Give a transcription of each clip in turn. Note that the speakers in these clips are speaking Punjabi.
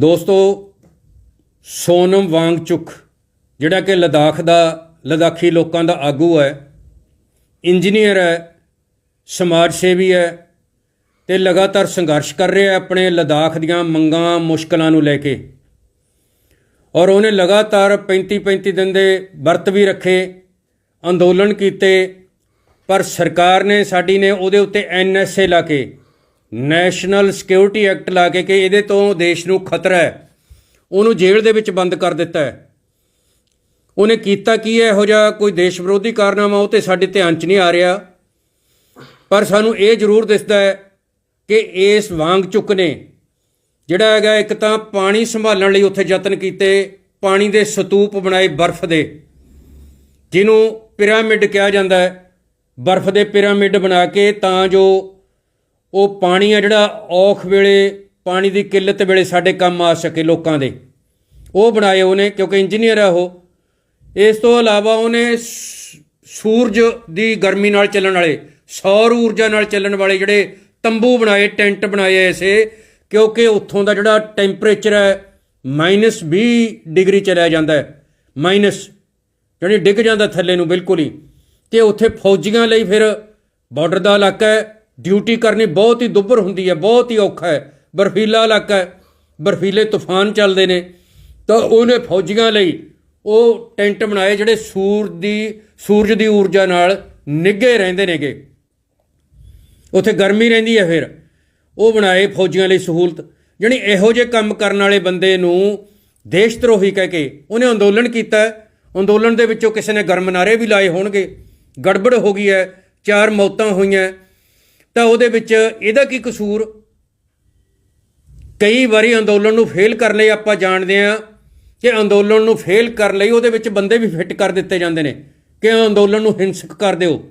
ਦੋਸਤੋ, ਸੋਨਮ ਵਾਂਗਚੁਕ, ਜਿਹੜਾ ਕਿ ਲਦਾਖ ਦਾ, ਲਦਾਖੀ ਲੋਕਾਂ ਦਾ ਆਗੂ ਹੈ, ਇੰਜੀਨੀਅਰ ਹੈ, ਸਮਾਜ ਸੇਵੀ ਹੈ ਤੇ ਲਗਾਤਾਰ ਸੰਘਰਸ਼ ਕਰ ਰਿਹਾ ਹੈ ਆਪਣੇ ਲਦਾਖ ਦੀਆਂ ਮੰਗਾਂ, ਮੁਸ਼ਕਲਾਂ ਨੂੰ ਲੈ ਕੇ। ਔਰ ਉਹਨੇ ਲਗਾਤਾਰ 35 35 ਦਿਨ ਦੇ ਵਰਤ ਵੀ ਰੱਖੇ, ਅੰਦੋਲਨ ਕੀਤੇ, ਪਰ ਸਰਕਾਰ ਨੇ, ਸਾਡੀ ਨੇ ਉਹਦੇ ਉੱਤੇ ਐਨਐਸਏ ਲਾ ਕੇ ਨੈਸ਼ਨਲ ਸਿਕਿਉਰਿਟੀ ਐਕਟ ਲਾ ਕੇ ਕਿ ਇਹਦੇ ਤੋਂ ਦੇਸ਼ ਨੂੰ ਖਤਰਾ ਹੈ। ਉਹਨੂੰ ਜੇਲ੍ਹ ਦੇ ਵਿੱਚ ਬੰਦ ਕਰ ਦਿੱਤਾ ਹੈ। ਉਹਨੇ ਕੀਤਾ ਕੀ ਹੈ? ਇਹੋ ਜਿਹਾ ਕੋਈ ਦੇਸ਼ ਵਿਰੋਧੀ ਕਾਰਨਾਮਾ ਉਹ ਤੇ ਸਾਡੇ ਧਿਆਨ 'ਚ ਨਹੀਂ ਆ ਰਿਹਾ। ਪਰ ਸਾਨੂੰ ਇਹ ਜ਼ਰੂਰ ਦਿਸਦਾ ਹੈ ਕਿ ਇਸ ਵਾਂਗ ਚੁੱਕ ਨੇ, ਜਿਹੜਾ ਹੈਗਾ ਇੱਕ ਤਾਂ ਪਾਣੀ ਸੰਭਾਲਣ ਲਈ ਉੱਥੇ ਯਤਨ ਕੀਤੇ, ਪਾਣੀ ਦੇ ਸਤੂਪ ਬਣਾਏ ਬਰਫ਼ ਦੇ, ਜਿਹਨੂੰ ਪਿਰਾਮਿਡ ਕਿਹਾ ਜਾਂਦਾ ਹੈ। ਬਰਫ਼ ਦੇ ਪਿਰਾਮਿਡ ਬਣਾ ਕੇ ਤਾਂ ਜੋ ਉਹ ਪਾਣੀ ਆ ਜਿਹੜਾ ਔਖ ਵੇਲੇ, ਪਾਣੀ ਦੀ ਕਿੱਲਤ ਵੇਲੇ ਸਾਡੇ ਕੰਮ ਆ ਸਕੇ ਲੋਕਾਂ ਦੇ। ਉਹ ਬਣਾਏ ਉਹਨੇ ਕਿਉਂਕਿ ਇੰਜੀਨੀਅਰ ਆ ਉਹ। ਇਸ ਤੋਂ ਇਲਾਵਾ ਉਹਨੇ ਸ- ਸੂਰਜ ਦੀ ਗਰਮੀ ਨਾਲ ਚੱਲਣ ਵਾਲੇ, ਸੌਰ ਊਰਜਾ ਨਾਲ ਚੱਲਣ ਵਾਲੇ ਜਿਹੜੇ ਤੰਬੂ ਬਣਾਏ, ਟੈਂਟ ਬਣਾਏ ਐਸੇ, ਕਿਉਂਕਿ ਉੱਥੋਂ ਦਾ ਜਿਹੜਾ ਟੈਂਪਰੇਚਰ ਹੈ, ਮਾਈਨਸ 20 ਡਿਗਰੀ ਚਲਿਆ ਜਾਂਦਾ ਹੈ। ਮਾਈਨਸ ਜਿਹੜੀ ਡਿੱਗ ਜਾਂਦਾ ਥੱਲੇ ਨੂੰ ਬਿਲਕੁਲ ਹੀ। ਤੇ ਉੱਥੇ ਫੌਜੀਆਂ ਲਈ ਫਿਰ ਬਾਰਡਰ ਦਾ ਇਲਾਕਾ ਹੈ ਡਿਊਟੀ ਕਰਨੀ ਬਹੁਤ ਹੀ ਦੁੱਭਰ ਹੁੰਦੀ ਹੈ, ਬਹੁਤ ਹੀ ਔਖਾ ਹੈ। ਬਰਫੀਲਾ ਇਲਾਕਾ ਹੈ, ਬਰਫੀਲੇ ਤੂਫਾਨ ਚੱਲਦੇ ਨੇ। ਤਾਂ ਉਹਨੇ ਫੌਜੀਆਂ ਲਈ ਉਹ ਟੈਂਟ ਬਣਾਏ ਜਿਹੜੇ ਸੂਰ ਦੀ, ਸੂਰਜ ਦੀ ਊਰਜਾ ਨਾਲ ਨਿੱਘੇ ਰਹਿੰਦੇ ਨੇਗੇ। ਉੱਥੇ ਗਰਮੀ ਰਹਿੰਦੀ ਹੈ ਫਿਰ। ਉਹ ਬਣਾਏ ਫੌਜੀਆਂ ਲਈ ਸਹੂਲਤ, ਜਾਣੀ ਇਹੋ ਜਿਹੇ ਕੰਮ ਕਰਨ ਵਾਲੇ ਬੰਦੇ ਨੂੰ ਦੇਸ਼ ਧਰੋਹੀ ਕਹਿ ਕੇ ਉਹਨੇ ਅੰਦੋਲਨ ਕੀਤਾ। ਅੰਦੋਲਨ ਦੇ ਵਿੱਚੋਂ ਕਿਸੇ ਨੇ ਗਰਮ ਨਾਰੇ ਵੀ ਲਾਏ ਹੋਣਗੇ। ਗੜਬੜ ਹੋ ਗਈ ਹੈ, ਚਾਰ ਮੌਤਾਂ ਹੋਈਆਂ। ਤਾਂ ਉਹਦੇ ਵਿੱਚ ਇਹਦਾ ਕੀ ਕਸੂਰ? ਕਈ ਵਾਰੀ ਅੰਦੋਲਨ ਨੂੰ ਫੇਲ ਕਰਨ ਲਈ ਆਪਾਂ ਜਾਣਦੇ ਹਾਂ ਕਿ ਅੰਦੋਲਨ ਨੂੰ ਫੇਲ ਕਰਨ ਲਈ ਉਹਦੇ ਵਿੱਚ ਬੰਦੇ ਵੀ ਫਿੱਟ ਕਰ ਦਿੱਤੇ ਜਾਂਦੇ ਨੇ ਕਿ ਅੰਦੋਲਨ ਨੂੰ ਹਿੰਸਕ ਕਰ ਦਿਓ।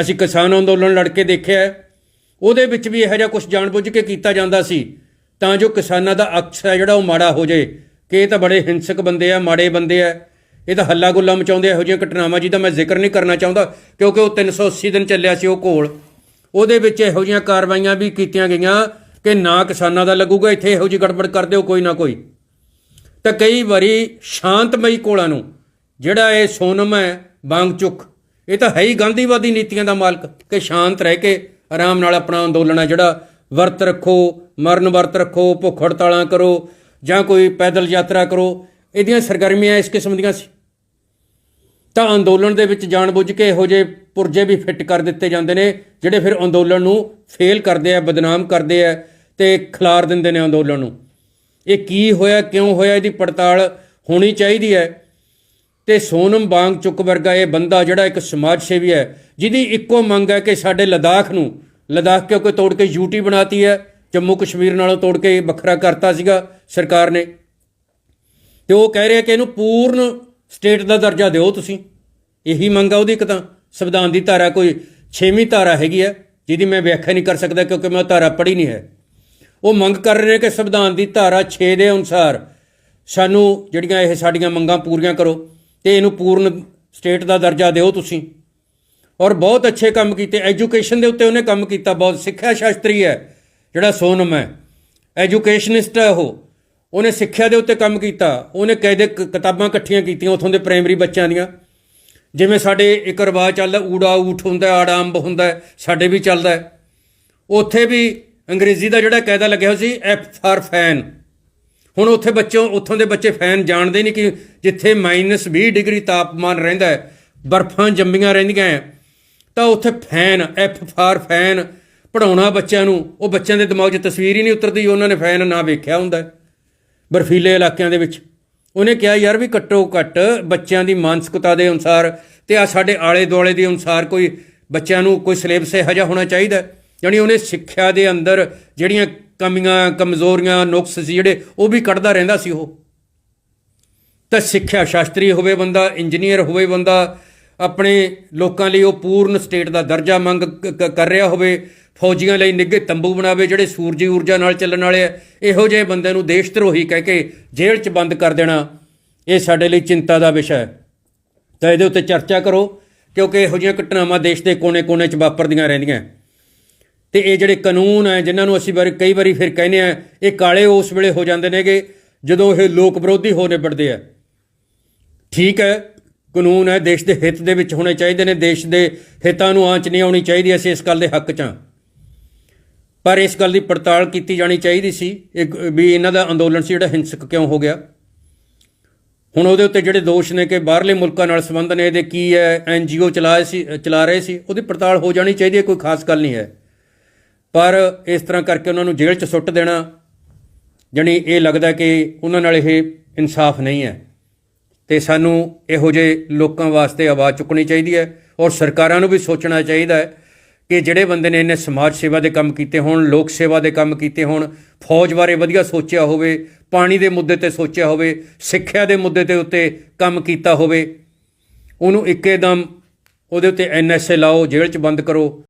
ਅਸੀਂ ਕਿਸਾਨ ਅੰਦੋਲਨ ਲੜ ਕੇ ਦੇਖਿਆ ਉਹਦੇ ਵਿੱਚ ਵੀ ਇਹੋ ਜਿਹਾ ਕੁਝ ਜਾਣਬੁੱਝ ਕੇ ਕੀਤਾ ਜਾਂਦਾ ਸੀ। ਤਾਂ ਜੋ ਕਿਸਾਨਾਂ ਦਾ ਅਕਸ ਹੈ ਜਿਹੜਾ ਉਹ ਮਾੜਾ ਹੋ ਜਾਏ। ਕਿ ਇਹ ਤਾਂ ਬੜੇ ਹਿੰਸਕ ਬੰਦੇ ਆ, ਮਾੜੇ ਬੰਦੇ ਆ। ਇਹ ਤਾਂ ਹੱਲਾ ਗੁੱਲਾ ਮਚਾਉਂਦੇ ਇਹੋ ਜਿਹੀਆਂ ਘਟਨਾਵਾਂ ਜਿਹਦਾ ਮੈਂ ਜ਼ਿਕਰ ਨਹੀਂ ਕਰਨਾ ਚਾਹੁੰਦਾ, ਕਿਉਂਕਿ ਉਹ 380 ਦਿਨ ਚੱਲਿਆ ਸੀ ਉਹ ਘੋਲ। ਉਹਦੇ ਵਿੱਚ ਇਹੋ ਜਿਹੀਆਂ ਕਾਰਵਾਈਆਂ ਵੀ ਕੀਤੀਆਂ ਗਈਆਂ ਕਿ ਨਾ ਕਿਸਾਨਾਂ ਦਾ ਲੱਗੂਗਾ, ਇੱਥੇ ਇਹੋ ਜਿਹੀ ਗੜਬੜ ਕਰ ਦਿਓ ਕੋਈ ਨਾ ਕੋਈ। ਤਾਂ ਕਈ ਵਾਰੀ ਸ਼ਾਂਤਮਈ ਕੋਲਾਂ ਨੂੰ, ਜਿਹੜਾ ਇਹ ਸੋਨਮ ਹੈ, ਵਾਂਗਚੁਕ, ਇਹ ਤਾਂ ਹੈ ਹੀ ਗਾਂਧੀਵਾਦੀ ਨੀਤੀਆਂ ਦਾ ਮਾਲਕ ਕਿ ਸ਼ਾਂਤ ਰਹਿ ਕੇ ਆਰਾਮ ਨਾਲ ਆਪਣਾ ਅੰਦੋਲਨ ਹੈ ਜਿਹੜਾ ਵਰਤ ਰੱਖੋ, ਮਰਨ ਵਰਤ ਰੱਖੋ, ਭੁੱਖ ਹੜਤਾਲਾਂ ਕਰੋ ਜਾਂ ਕੋਈ ਪੈਦਲ ਯਾਤਰਾ ਕਰੋ। ਇਹਦੀਆਂ ਸਰਗਰਮੀਆਂ ਇਸ ਕਿਸਮ ਦੀਆਂ ਸੀ। ਤਾਂ ਅੰਦੋਲਨ ਦੇ ਵਿੱਚ ਜਾਣਬੁੱਝ ਕੇ ਇਹੋ ਜਿਹੇ ਪੁਰਜੇ ਵੀ ਫਿੱਟ ਕਰ ਦਿੱਤੇ ਜਾਂਦੇ ਨੇ, ਜਿਹੜੇ ਫਿਰ ਅੰਦੋਲਨ ਨੂੰ ਫੇਲ ਕਰਦੇ ਆ, ਬਦਨਾਮ ਕਰਦੇ ਆ ਤੇ ਖਿਲਾਰ ਦਿੰਦੇ ਨੇ ਅੰਦੋਲਨ ਨੂੰ। ਇਹ ਕੀ ਹੋਇਆ, ਕਿਉਂ ਹੋਇਆ, ਇਹਦੀ ਪੜਤਾਲ ਹੋਣੀ ਚਾਹੀਦੀ ਹੈ। ਤੇ ਸੋਨਮ ਬਾਂਗ ਚੁੱਕ ਵਰਗਾ ਇਹ ਬੰਦਾ ਜਿਹੜਾ ਇੱਕ ਸਮਾਜ ਸੇਵੀ ਹੈ, ਜਿਹਦੀ ਇੱਕੋ ਮੰਗ ਹੈ ਕਿ ਸਾਡੇ ਲਦਾਖ ਨੂੰ, ਲਦਾਖ ਕਿਉਂਕਿ ਤੋੜ ਕੇ ਯੂਟੀ ਬਣਾਤੀ ਹੈ, ਜੰਮੂ ਕਸ਼ਮੀਰ ਨਾਲੋਂ ਤੋੜ ਕੇ ਵੱਖਰਾ ਕਰਤਾ ਸੀਗਾ ਸਰਕਾਰ ਨੇ। ਤੇ ਉਹ ਕਹਿ ਰਿਹਾ ਕਿ ਇਹਨੂੰ ਪੂਰਨ ਸਟੇਟ ਦਾ ਦਰਜਾ ਦਿਓ ਤੁਸੀਂ। ਇਹੀ ਮੰਗ ਆ ਉਹਦੀ ਇੱਕ ਤਾਂ। ਸੰਵਿਧਾਨ ਦੀ ਧਾਰਾ ਕੋਈ 6ਵੀਂ ਧਾਰਾ ਹੈਗੀ ਹੈ, ਜਿਹਦੀ ਮੈਂ ਵਿਆਖਿਆ ਨਹੀਂ ਕਰ ਸਕਦਾ ਕਿਉਂਕਿ ਮੈਂ ਉਹ ਧਾਰਾ ਪੜ੍ਹੀ ਨਹੀਂ ਹੈ। ਉਹ ਮੰਗ ਕਰ ਰਹੇ ਕਿ ਸੰਵਿਧਾਨ ਦੀ ਧਾਰਾ 6 ਦੇ ਅਨੁਸਾਰ ਸਾਨੂੰ ਜਿਹੜੀਆਂ ਇਹ ਸਾਡੀਆਂ ਮੰਗਾਂ ਪੂਰੀਆਂ ਕਰੋ ਤੇ ਇਹਨੂੰ ਪੂਰਨ ਸਟੇਟ ਦਾ ਦਰਜਾ ਦਿਓ ਤੁਸੀਂ। ਔਰ ਬਹੁਤ ਅੱਛੇ ਕੰਮ ਕੀਤੇ। ਐਜੂਕੇਸ਼ਨ ਦੇ ਉੱਤੇ ਉਹਨੇ ਕੰਮ ਕੀਤਾ। ਬਹੁਤ ਸਿੱਖਿਆ ਸ਼ਾਸਤਰੀ ਹੈ, ਜਿਹੜਾ ਸੋਨਮ ਹੈ। ਐਜੂਕੇਸ਼ਨਿਸਟ ਹੈ ਉਹ। ਉਹਨੇ ਸਿੱਖਿਆ ਦੇ ਉੱਤੇ ਕੰਮ ਕੀਤਾ, ਉਹਨੇ ਕਾਇਦੇ ਕ- ਕਿਤਾਬਾਂ ਇਕੱਠੀਆਂ ਕੀਤੀਆਂ ਉਥੋਂ ਦੇ ਪ੍ਰਾਇਮਰੀ ਬੱਚਿਆਂ ਦੀਆਂ। ਜਿਵੇਂ ਸਾਡੇ ਇੱਕ ਰਿਵਾਜ ਚੱਲਦਾ, ਊੜਾ ਊਠ ਹੁੰਦਾ, ਆੜਾ ਅੰਬ ਹੁੰਦਾ, ਸਾਡੇ ਵੀ ਚੱਲਦਾ। ਉੱਥੇ ਵੀ ਅੰਗਰੇਜ਼ੀ ਦਾ ਜਿਹੜਾ ਕਾਇਦਾ ਲੱਗਿਆ ਹੋਇਆ ਸੀ ਐਫ ਫਾਰ ਫੈਨ ਹੁਣ ਉੱਥੇ ਬੱਚੋਂ ਉੱਥੋਂ ਦੇ ਬੱਚੇ ਫੈਨ ਜਾਣਦੇ ਨਹੀਂ ਕਿ ਜਿੱਥੇ -20 ਡਿਗਰੀ ਤਾਪਮਾਨ ਰਹਿੰਦਾ ਹੈ, ਬਰਫਾਂ ਜੰਮੀਆਂ ਰਹਿੰਦੀਆਂ ਤਾਂ ਉੱਥੇ ਫੈਨ ਐਫ ਫਾਰ ਫੈਨ ਪੜਾਉਣਾ ਬੱਚਿਆਂ ਨੂੰ, ਉਹ ਬੱਚਿਆਂ ਦੇ ਦਿਮਾਗ 'ਚ ਤਸਵੀਰ ਹੀ ਨਹੀਂ ਉਤਰਦੀ, ਉਹਨਾਂ ਨੇ ਫੈਨ ਨਾ ਵੇਖਿਆ ਹੁੰਦਾ। ਬਰਫੀਲੇ ਇਲਾਕਿਆਂ ਦੇ ਵਿੱਚ ਉਹਨੇ ਕਿਹਾ, ਯਾਰ ਵੀ ਘੱਟੋ ਘੱਟ ਬੱਚਿਆਂ ਦੀ ਮਾਨਸਿਕਤਾ ਦੇ ਅਨੁਸਾਰ ਤੇ ਆ ਸਾਡੇ ਆਲੇ ਦੁਆਲੇ ਦੇ ਅਨੁਸਾਰ ਕੋਈ ਬੱਚਿਆਂ ਨੂੰ ਕੋਈ ਸਿਲੇਬਸ ਇਹੋ ਜਿਹਾ ਹੋਣਾ ਚਾਹੀਦਾ ਹੈ। ਯਾਨੀ ਉਹਨੇ ਸਿੱਖਿਆ ਦੇ ਅੰਦਰ ਜਿਹੜੀਆਂ ਕਮੀਆਂ, ਕਮਜ਼ੋਰੀਆਂ, ਨੁਕਸ ਸੀ ਜਿਹੜੇ, ਉਹ ਵੀ ਕੱਢਦਾ ਰਹਿੰਦਾ ਸੀ ਉਹ ਤਾਂ ਸਿੱਖਿਆ ਸ਼ਾਸਤਰੀ ਹੋਵੇ ਬੰਦਾ, ਇੰਜੀਨੀਅਰ ਹੋਵੇ ਬੰਦਾ, ਆਪਣੇ ਲੋਕਾਂ ਲਈ ਉਹ ਪੂਰਨ ਸਟੇਟ ਦਾ ਦਰਜਾ ਮੰਗ ਕਰ ਰਿਹਾ ਹੋਵੇ ਫੌਜੀਆਂ ਲਈ ਨਿੱਘੇ ਤੰਬੂ ਬਣਾਵੇ ਜਿਹੜੇ ਸੂਰਜੀ ਊਰਜਾ ਨਾਲ ਚੱਲਣ ਵਾਲੇ ਆ। ਇਹੋ ਜਿਹੇ ਬੰਦੇ ਨੂੰ ਦੇਸ਼ ਧਰੋਹੀ ਕਹਿ ਕੇ ਜੇਲ੍ਹ 'ਚ ਬੰਦ ਕਰ ਦੇਣਾ ਇਹ ਸਾਡੇ ਲਈ ਚਿੰਤਾ ਦਾ ਵਿਸ਼ਾ ਹੈ। ਤਾਂ ਇਹਦੇ ਉੱਤੇ ਚਰਚਾ ਕਰੋ, ਕਿਉਂਕਿ ਇਹੋ ਜਿਹੀਆਂ ਘਟਨਾਵਾਂ ਦੇਸ਼ ਦੇ ਕੋਨੇ-ਕੋਨੇ 'ਚ ਵਾਪਰਦੀਆਂ ਰਹਿੰਦੀਆਂ। ਤੇ ਇਹ ਜਿਹੜੇ ਕਾਨੂੰਨ ਹੈ, ਜਿਨ੍ਹਾਂ ਨੂੰ ਅਸੀਂ ਵਾਰੀ, ਕਈ ਵਾਰੀ ਫਿਰ ਕਹਿੰਦੇ ਆ ਇਹ ਕਾਲੇ ਉਸ ਵੇਲੇ ਹੋ ਜਾਂਦੇ ਨੇਗੇ ਜਦੋਂ ਇਹ ਲੋਕ ਵਿਰੋਧੀ ਹੋ ਨਿਬੜਦੇ ਆ। ਠੀਕ ਹੈ, ਕਾਨੂੰਨ ਹੈ, ਦੇਸ਼ ਦੇ ਹਿੱਤ ਦੇ ਵਿੱਚ ਹੋਣੇ ਚਾਹੀਦੇ ਨੇ, ਦੇਸ਼ ਦੇ ਹਿੱਤਾਂ ਨੂੰ ਆਂਚ ਨਹੀਂ ਆਉਣੀ ਚਾਹੀਦੀ, ਅਸੀਂ ਇਸ ਗੱਲ ਦੇ ਹੱਕ 'ਚ ਹਾਂ। ਪਰ ਇਸ ਗੱਲ ਦੀ ਪੜਤਾਲ ਕੀਤੀ ਜਾਣੀ ਚਾਹੀਦੀ ਸੀ ਇੱਕ ਵੀ ਇਹਨਾਂ ਦਾ ਅੰਦੋਲਨ ਸੀ ਜਿਹੜਾ ਹਿੰਸਕ ਕਿਉਂ ਹੋ ਗਿਆ। ਹੁਣ ਉਹਦੇ ਉੱਤੇ ਜਿਹੜੇ ਦੋਸ਼ ਨੇ ਕਿ ਬਾਹਰਲੇ ਮੁਲਕਾਂ ਨਾਲ ਸੰਬੰਧ ਨੇ, ਇਹਦੇ ਕੀ ਹੈ ਐਨਜੀਓ ਚਲਾਏ ਸੀ, ਚਲਾ ਰਹੇ ਸੀ, ਉਹਦੀ ਪੜਤਾਲ ਹੋ ਜਾਣੀ ਚਾਹੀਦੀ ਹੈ, ਕੋਈ ਖਾਸ ਗੱਲ ਨਹੀਂ ਹੈ। ਪਰ ਇਸ ਤਰ੍ਹਾਂ ਕਰਕੇ ਉਹਨਾਂ ਨੂੰ ਜੇਲ੍ਹ 'ਚ ਸੁੱਟ ਦੇਣਾ, ਜਣੀ ਇਹ ਲੱਗਦਾ ਕਿ ਉਹਨਾਂ ਨਾਲ ਇਹ ਇਨਸਾਫ ਨਹੀਂ ਹੈ। ਤੇ ਸਾਨੂੰ ਇਹੋ ਜਿਹੇ ਲੋਕਾਂ ਵਾਸਤੇ ਆਵਾਜ਼ ਚੁੱਕਣੀ ਚਾਹੀਦੀ ਹੈ ਔਰ ਸਰਕਾਰਾਂ ਨੂੰ ਵੀ ਸੋਚਣਾ ਚਾਹੀਦਾ ਹੈ ਕਿ ਜਿਹੜੇ ਬੰਦੇ ਨੇ ਇਹਨੇ ਸਮਾਜ ਸੇਵਾ ਦੇ ਕੰਮ ਕੀਤੇ ਹੋਣ, ਲੋਕ ਸੇਵਾ ਦੇ ਕੰਮ ਕੀਤੇ ਹੋਣ, ਫੌਜ ਬਾਰੇ ਵਧੀਆ ਸੋਚਿਆ ਹੋਵੇ, ਪਾਣੀ ਦੇ ਮੁੱਦੇ ਤੇ ਸੋਚਿਆ ਹੋਵੇ, ਸਿੱਖਿਆ ਦੇ ਮੁੱਦੇ ਤੇ ਉੱਤੇ ਕੰਮ ਕੀਤਾ ਹੋਵੇ, ਉਹਨੂੰ ਇੱਕੇਦਮ ਉਹਦੇ ਉੱਤੇ ਐਨਐਸਏ ਲਾਓ, ਜੇਲ੍ਹ 'ਚ ਬੰਦ ਕਰੋ।